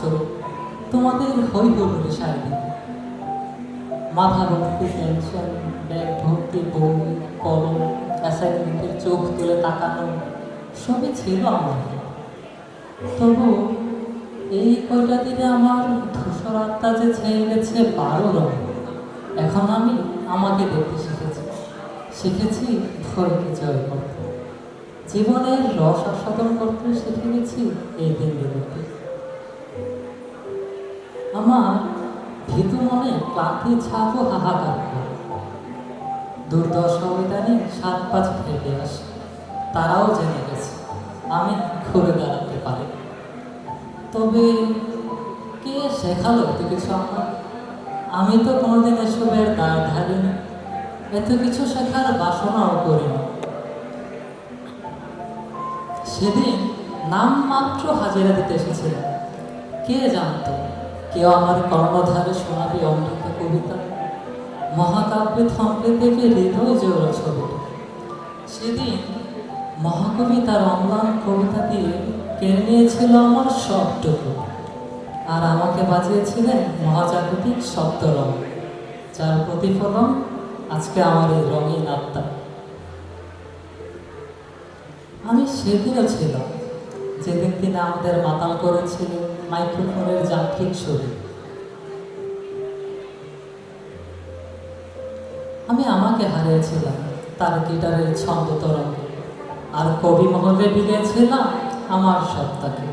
চড়ে তোমাদের হই হুল্লোড়ে সারি। মাথা ভর্তি টেনশন ব্যাগ ভর্তি বই, কলম, অ্যাসাইনমেন্টের চোখ তুলে তাকানো, সবই ছিল আমার তবু এই কয়টা দিনে আমার ধূসর আত্মা যে ছেয়ে গেছে বারো রঙ, এখন আমি আমাকে দেখতে শিখেছি। শিখেছি ভয়কে জয় করতে। জীবনের রস আস্বাদন করতে শিখে গেছি এই দিনগুলোতে আমার ভীতু মনে ক্লান্তি ছাপও হাহাকার করে। দুর্দশা অভিধানে সাত পাঁচ হেঁটে আসে। তারাও জেনে গেছে, আমি ঘুরে দাঁড়াতে পারি। তবে কে শেখালো এত কিছু আমার? আমি তো কোনোদিন এসবের দাঁড় ধারিনি এত কিছু শেখার বাসনাও করিনি। সেদিন নাম মাত্র হাজিরা দিতে এসেছিলেন কে জানতো? কেউ আমার কর্ণধারে শোনাবে অমৃত কবিতা, মহাকাব্যে থমকে থেকে হৃদয় জোর ছবিটা সেদিন মহাকবি তার অম্লান কবিতা দিয়ে কেড়ে নিয়েছিল আমার সবটুকু, আর আমাকে বাজিয়েছিলেন মহাজাগতিক সপ্তরং, যার প্রতিফলন আজকে আমার এই রঙিন আত্মা। আমি সেদিনও ছিলাম তিনি আমাদের মাতাল করেছিলেন মাইক্রোফোনের যান্ত্রিক শরীর। আমি আমাকে হারিয়েছিলাম, তার গিটারের ছন্দ তরঙ্গে। আর কবি মহলে বিলিয়েছিলাম আমার সত্তাকে।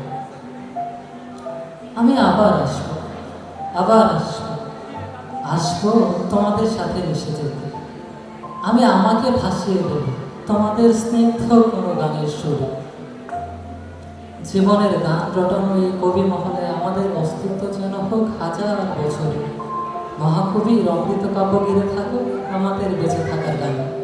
আমি আবার আসব আবার আসব। আসব তোমাদের সাথে মিশে যেতে। আমি আমাকে ভাসিয়ে দেব তোমাদের স্নিগ্ধ কোনো গানের সুর। জীবনের গান রটন এই কবি মহলে আমাদের অস্তিত্ব যেন হোক হাজার বছরে। মহাকবি রঙিত কাব্য গিরে থাকুক আমাদের বেঁচে থাকার গানে।